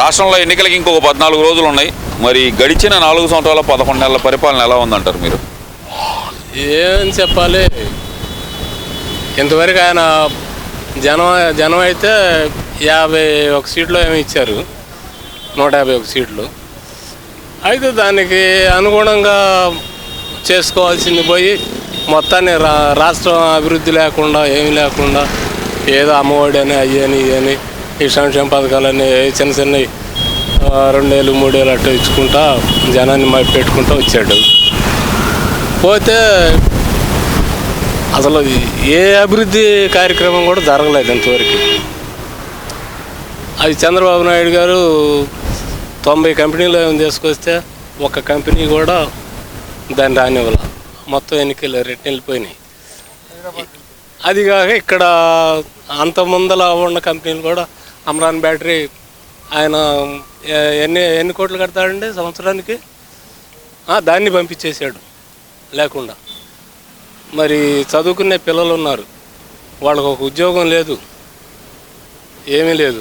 రాష్ట్రంలో ఎన్నికలకి ఇంకొక పద్నాలుగు రోజులు ఉన్నాయి. మరి గడిచిన నాలుగు సంవత్సరాల పదకొండు నెలల పరిపాలన ఎలా ఉందంటారు మీరు? ఏం చెప్పాలి. ఇంతవరకు ఆయన జనం జనం అయితే యాభై ఒక సీట్లు ఏమి ఇచ్చారు. నూట యాభై ఒక సీట్లు. అయితే దానికి అనుగుణంగా చేసుకోవాల్సింది పోయి మొత్తాన్ని రా రాష్ట్రం అభివృద్ధి లేకుండా ఏమీ లేకుండా ఏదో అమ్మఒడి అని అయ్యని అని అని ఈ సంక్షేమ పథకాలన్నీ చిన్న చిన్న రెండేళ్ళు మూడేళ్ళు అట్లా ఇచ్చుకుంటా జనాన్ని మరి పెట్టుకుంటూ వచ్చాడు. పోతే అసలు ఏ అభివృద్ధి కార్యక్రమం కూడా జరగలేదు ఇంతవరకు. అది చంద్రబాబు నాయుడు గారు తొంభై కంపెనీలు ఏమైనా తీసుకొస్తే ఒక కంపెనీ కూడా దాన్ని రానివ్వాల. మొత్తం ఎన్నికలు రెట్టు వెళ్ళిపోయినాయి అది కాక ఇక్కడ అంత ముందల ఉన్న కంపెనీలు కూడా అమరాన్ బ్యాటరీ ఆయన ఎన్ని ఎన్ని కోట్లు కడతాడండి సంవత్సరానికి? దాన్ని పంపించేశాడు లేకుండా. మరి చదువుకునే పిల్లలు ఉన్నారు. వాళ్ళకు ఒక ఉద్యోగం లేదు. ఏమీ లేదు.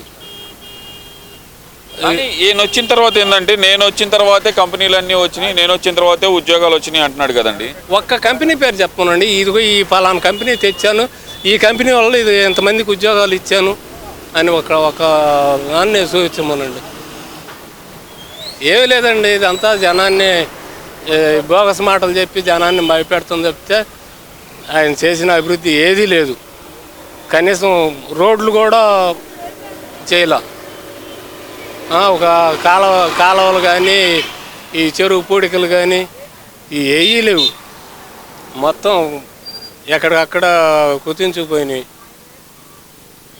కానీ ఈయన వచ్చిన తర్వాత ఏంటంటే నేను వచ్చిన తర్వాతే కంపెనీలన్నీ వచ్చినాయి నేను వచ్చిన తర్వాతే ఉద్యోగాలు వచ్చినాయి అంటున్నాడు కదండి. ఒక్క కంపెనీ పేరు చెప్పనండి ఇదిగో ఈ పలానా కంపెనీ తెచ్చాను. ఈ కంపెనీ వల్ల ఇది ఎంతమందికి ఉద్యోగాలు ఇచ్చాను. అని ఒక ఒక దాన్ని చూపించమనండి ఏమీ లేదండి ఇదంతా జనాన్ని బోగస్ మాటలు చెప్పి జనాన్ని భయపెడుతుంది చెప్తే ఆయన చేసిన అభివృద్ధి ఏదీ లేదు. కనీసం రోడ్లు కూడా చేయలే. ఒక కాలువ కాలువలు కానీ ఈ చెరువు పూడికలు కానీ ఏవీ లేవు. మొత్తం ఎక్కడికక్కడ కుతించుకుపోయినాయి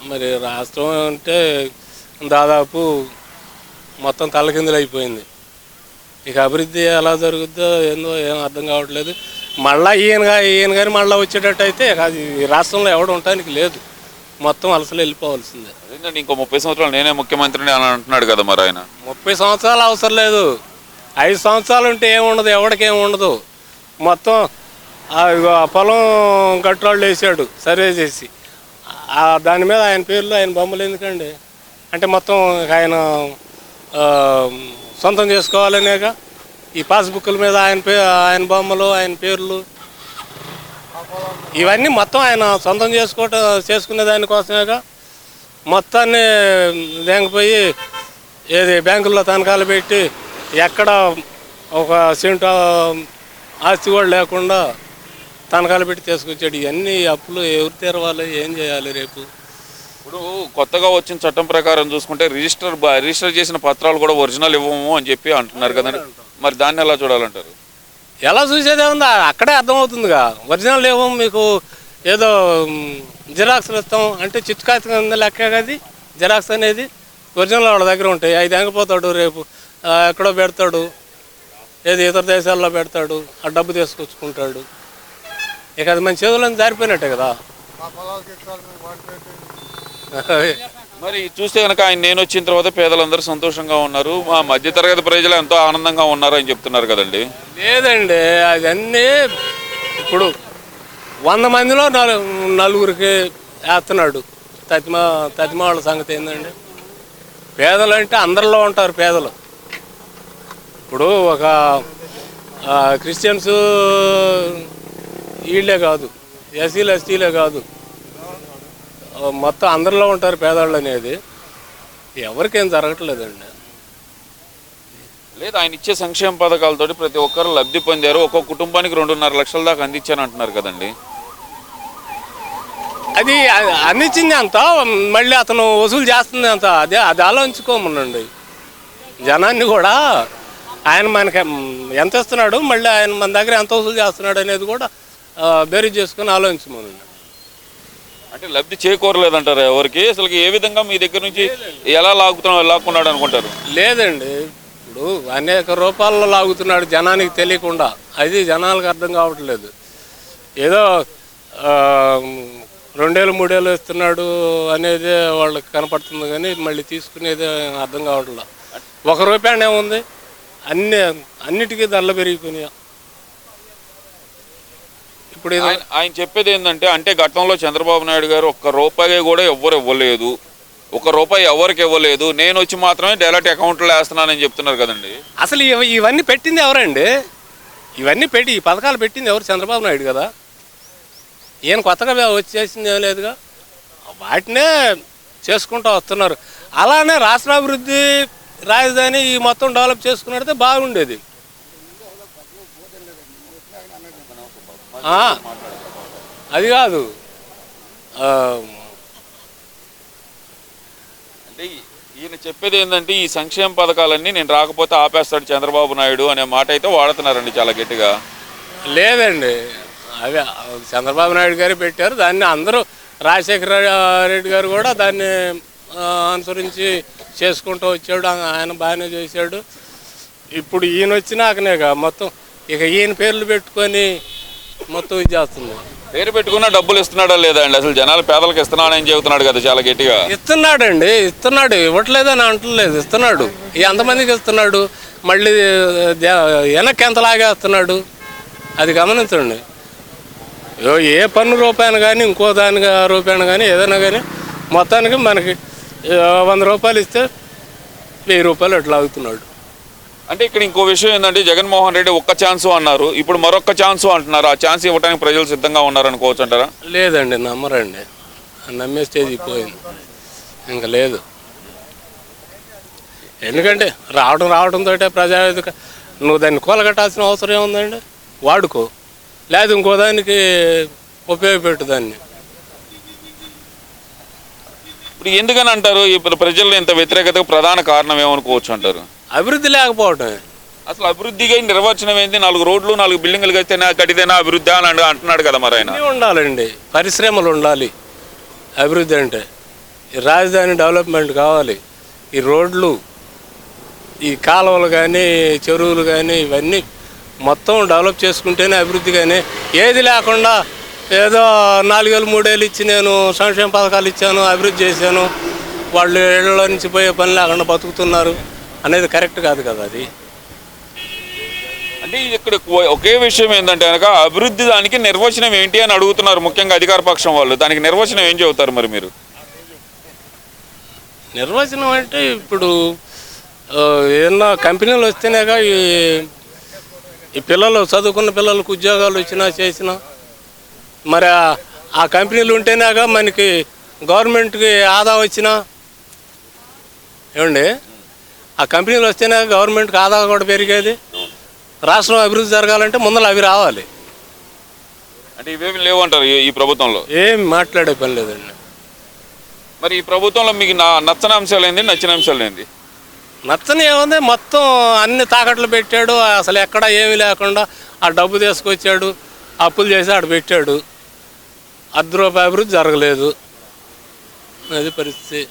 మరి రాష్ట్రం అంటే దాదాపు మొత్తం తలకిందులు అయిపోయింది ఇక అభివృద్ధి ఎలా జరుగుద్దో ఏందో ఏం అర్థం కావట్లేదు. మళ్ళా ఈయన ఈయన కానీ మళ్ళీ వచ్చేటట్టు అయితే అది ఈ రాష్ట్రంలో ఎవడు ఉండటానికి లేదు. మొత్తం అలసలు వెళ్ళిపోవాల్సిందే. అదేంటండి ఇంకో ముప్పై సంవత్సరాలు నేనే ముఖ్యమంత్రిని అని అంటున్నాడు కదా మరి ఆయన. ముప్పై సంవత్సరాలు అవసరం లేదు. ఐదు సంవత్సరాలు ఉంటే ఏముండదు ఎవడికి ఉండదు. మొత్తం పొలం గట్రాళ్ళు వేసాడు సర్వే చేసి. దాని మీద ఆయన పేర్లు ఆయన బొమ్మలు ఎందుకండి? అంటే మొత్తం ఆయన సొంతం చేసుకోవాలనేగా ఈ పాస్బుక్ల మీద ఆయన పే ఆయన బొమ్మలు ఆయన పేర్లు ఇవన్నీ మొత్తం ఆయన సొంతం చేసుకోవటం చేసుకునే దానికోసమేగా మొత్తాన్ని లేకపోయి ఏది బ్యాంకుల్లో తనఖాలు పెట్టి ఎక్కడ ఒక సెంటు ఆస్తి కూడా లేకుండా తనఖాలు పెట్టి తీసుకొచ్చాడు. ఇవన్నీ అప్పులు ఎవరు తెరవాలి ఏం చేయాలి రేపు? ఇప్పుడు కొత్తగా వచ్చిన చట్టం ప్రకారం చూసుకుంటే రిజిస్టర్ రిజిస్టర్ చేసిన పత్రాలు కూడా ఒరిజినల్ ఇవ్వము అని చెప్పి అంటున్నారు కదండి. మరి దాన్ని ఎలా చూడాలంటారు? ఎలా చూసేదే ఉందా అక్కడే అర్థమవుతుందిగా. ఒరిజినల్ ఏమో మీకు ఏదో జిరాక్స్లు ఇస్తాం అంటే కింద లెక్క అది జిరాక్స్ అనేది ఒరిజినల్ వాళ్ళ దగ్గర ఉంటాయి. ఐదు ఎంగపోతాడు రేపు ఎక్కడో పెడతాడు. ఏది ఇతర దేశాల్లో పెడతాడు. ఆ డబ్బు తీసుకొచ్చుకుంటాడు. ఇక అది మన చేతుల్లో జారిపోయినట్టే కదా. మరి చూస్తే కనుక ఆయన నేను వచ్చిన తర్వాత పేదలందరూ సంతోషంగా ఉన్నారు. మా మధ్యతరగతి ప్రజలు ఎంతో ఆనందంగా ఉన్నారు అని చెప్తున్నారు కదండి. లేదండి అవన్నీ ఇప్పుడు వంద మందిలో నలు నలుగురికి వేస్తున్నాడు. తతిమా తతిమా వాళ్ళ సంగతి ఏంటండి పేదలు అంటే అందరిలో ఉంటారు పేదలు. ఇప్పుడు ఒక క్రిస్టియన్స్ వీళ్ళే కాదు ఎస్సీలు ఎస్టీలే కాదు. మొత్తం అందరిలో ఉంటారు పేదవాళ్ళు అనేది. ఎవరికేం జరగట్లేదండి. లేదు ఆయన ఇచ్చే సంక్షేమ పథకాలతోటి ప్రతి ఒక్కరు లబ్ధి పొందారు. ఒక్కొక్క కుటుంబానికి రెండున్నర లక్షల దాకా అందించాను అంటున్నారు కదండి. అది అది అందించింది అంత మళ్ళీ అతను వసూలు చేస్తుంది అంత. అదే అది ఆలోచించుకోమనండి. జనాన్ని కూడా ఆయన మనకి ఎంత ఇస్తున్నాడు మళ్ళీ ఆయన మన దగ్గర ఎంత వసూలు చేస్తున్నాడు అనేది కూడా ఆ, బేరీజ్ చేసుకుని ఆలోచించమనండి అంటే లబ్ధి చేకూరలేదంటారు ఎవరికి? అసలు ఏ విధంగా మీ దగ్గర నుంచి ఎలా లాగుతున్నా లాక్కున్నాడు అనుకుంటారు? లేదండి. ఇప్పుడు అనేక రూపాల్లో లాగుతున్నాడు జనానికి తెలియకుండా. అది జనాలకు అర్థం కావట్లేదు. ఏదో రెండేళ్ళు మూడేళ్ళు ఇస్తున్నాడు అనేది వాళ్ళకి కనపడుతుంది కానీ మళ్ళీ తీసుకునేది అర్థం కావట్లేదు ఒక రూపాయనే ఉంది. అన్ని అన్నిటికీ ధరలు పెరిగిపోయినాయి. ఇప్పుడు ఆయన చెప్పేది ఏంటంటే అంటే గతంలో చంద్రబాబు నాయుడు గారు ఒక్క రూపాయి కూడా ఎవ్వరు ఇవ్వలేదు. ఒక రూపాయి ఎవరికి ఇవ్వలేదు. నేను వచ్చి మాత్రమే డైరెక్ట్ అకౌంట్లో వేస్తున్నానని చెప్తున్నారు కదండి. అసలు ఇవ- ఇవన్నీ పెట్టింది ఎవరండి? ఇవన్నీ పెట్టి ఈ పథకాలు పెట్టింది ఎవరు? చంద్రబాబు నాయుడు కదా. ఈయన కొత్తగా వచ్చేసింది ఏం లేదుగా. వాటినే చేసుకుంటూ వస్తున్నారు. అలానే రాష్ట్రాభివృద్ధి రాజధాని ఈ మొత్తం డెవలప్ చేసుకున్నట్టే బాగుండేది. అది కాదు. అంటే ఈయన చెప్పేది ఏంటంటే ఈ సంక్షేమ పథకాలన్నీ నేను రాకపోతే ఆపేస్తాడు చంద్రబాబు నాయుడు అనే మాట అయితే వాడుతున్నారండి చాలా గట్టిగా. లేదండి. అవి చంద్రబాబు నాయుడు గారు పెట్టారు. దాన్ని అందరూ రాజశేఖర రెడ్డి గారు కూడా దాన్ని అనుసరించి చేసుకుంటూ వచ్చాడు. ఆయన బాగానే చేశాడు. ఇప్పుడు ఈయన వచ్చినాకనేగా మొత్తం ఇక ఈయన పేర్లు పెట్టుకొని మొత్తం ఇది చేస్తుంది. పేరు పెట్టుకున్న డబ్బులు ఇస్తున్నాడా లేదా అండి? అసలు జనాలు పేదలకు ఇస్తున్నాడని చెబుతున్నాడు కదా చాలా గట్టిగా. ఇస్తున్నాడండి ఇస్తున్నాడు. ఇవ్వట్లేదని అంటలేదు ఇస్తున్నాడు. ఎంతమందికి ఇస్తున్నాడు. మళ్ళీ వెనక్కి ఎంత లాగేస్తున్నాడు అది గమనించండి. ఏ- పన్ను రూపాయన కానీ ఇంకో దాని రూపాయన కానీ ఏదైనా కానీ మొత్తానికి మనకి వంద రూపాయలు ఇస్తే వెయ్యి రూపాయలు అట్లా అవుతున్నాడు. అంటే ఇక్కడ ఇంకో విషయం ఏంటంటే జగన్మోహన్ రెడ్డి ఒక్క ఛాన్స్ అన్నారు. ఇప్పుడు మరొక ఛాన్స్ అంటున్నారు. ఆ ఛాన్స్ ఇవ్వడానికి ప్రజలు సిద్ధంగా ఉన్నారు అనుకోవచ్చు అంటారా? లేదండి నమ్మరండి. నమ్మే స్టేజ్ పోయింది. ఇంకా లేదు. ఎందుకంటే రావడం రావడంతో ప్రజా నువ్వు దాన్ని కూలగట్టాల్సిన అవసరం ఏముందండి వాడుకో. లేదు ఇంకో దానికి ఉపయోగపెట్టు దాన్ని. ఇప్పుడు ఎందుకని అంటారు? ఇప్పుడు ప్రజల్లో ఇంత వ్యతిరేకతకు ప్రధాన కారణం ఏమనుకోవచ్చు అంటారు? అభివృద్ధి లేకపోవటమే అసలు అభివృద్ధిగా నిర్వచనం ఏంది? నాలుగు రోడ్లు నాలుగు బిల్డింగ్లు కడితేనా కడితేనా అభివృద్ధి అని అంటు- అంటున్నాడు కదా మరి ఆయన. ఉండాలండి. పరిశ్రమలు ఉండాలి. అభివృద్ధి అంటే ఈ రాజధాని డెవలప్మెంట్ కావాలి. ఈ రోడ్లు ఈ కాలువలు కానీ చెరువులు కానీ ఇవన్నీ మొత్తం డెవలప్ చేసుకుంటేనే అభివృద్ధి కానీ ఏది లేకుండా ఏదో నాలుగేళ్ళు మూడేళ్ళు ఇచ్చి నేను సంక్షేమ పథకాలు ఇచ్చాను అభివృద్ధి చేశాను. వాళ్ళు ఇళ్ళలో నుంచి పోయే పని లేకుండా బతుకుతున్నారు. అనేది కరెక్ట్ కాదు కదా అది. అంటే ఇది ఇక్కడ ఒకే విషయం ఏంటంటే కనుక అభివృద్ధి దానికి నిర్వచనం ఏంటి అని అడుగుతున్నారు ముఖ్యంగా అధికార పక్షం వాళ్ళు. దానికి నిర్వచనం ఏం చెబుతారు మరి మీరు? నిర్వచనం అంటే ఇప్పుడు ఆ, ఏమన్నా కంపెనీలు వస్తేనేగా ఈ ఈ పిల్లలు చదువుకున్న పిల్లలకు ఉద్యోగాలు వచ్చినా చేసినా మరి ఆ- ఆ కంపెనీలు ఉంటేనేగా మనకి గవర్నమెంట్కి ఆదా వచ్చినా ఏమండి? ఆ కంపెనీలు వస్తేనే గవర్నమెంట్కి ఆదా కూడా పెరిగేది. రాష్ట్రం అభివృద్ధి జరగాలంటే ముందర అవి రావాలి. అంటే ఇవేమి లేవు అంటారు ఈ- ఈ ప్రభుత్వంలో? ఏం మాట్లాడే పని లేదండి. మరి ఈ ప్రభుత్వంలో మీకు నా నచ్చని అంశాలు ఏంది నచ్చిన అంశాలు ఏంది? నచ్చని ఏముంది? మొత్తం అన్ని తాకట్లు పెట్టాడు. అసలు ఎక్కడ ఏమీ లేకుండా ఆ డబ్బు తీసుకొచ్చాడు. అప్పులు చేసి ఆడ పెట్టాడు. అర్ధ రూపాయి అభివృద్ధి జరగలేదు. అది పరిస్థితి.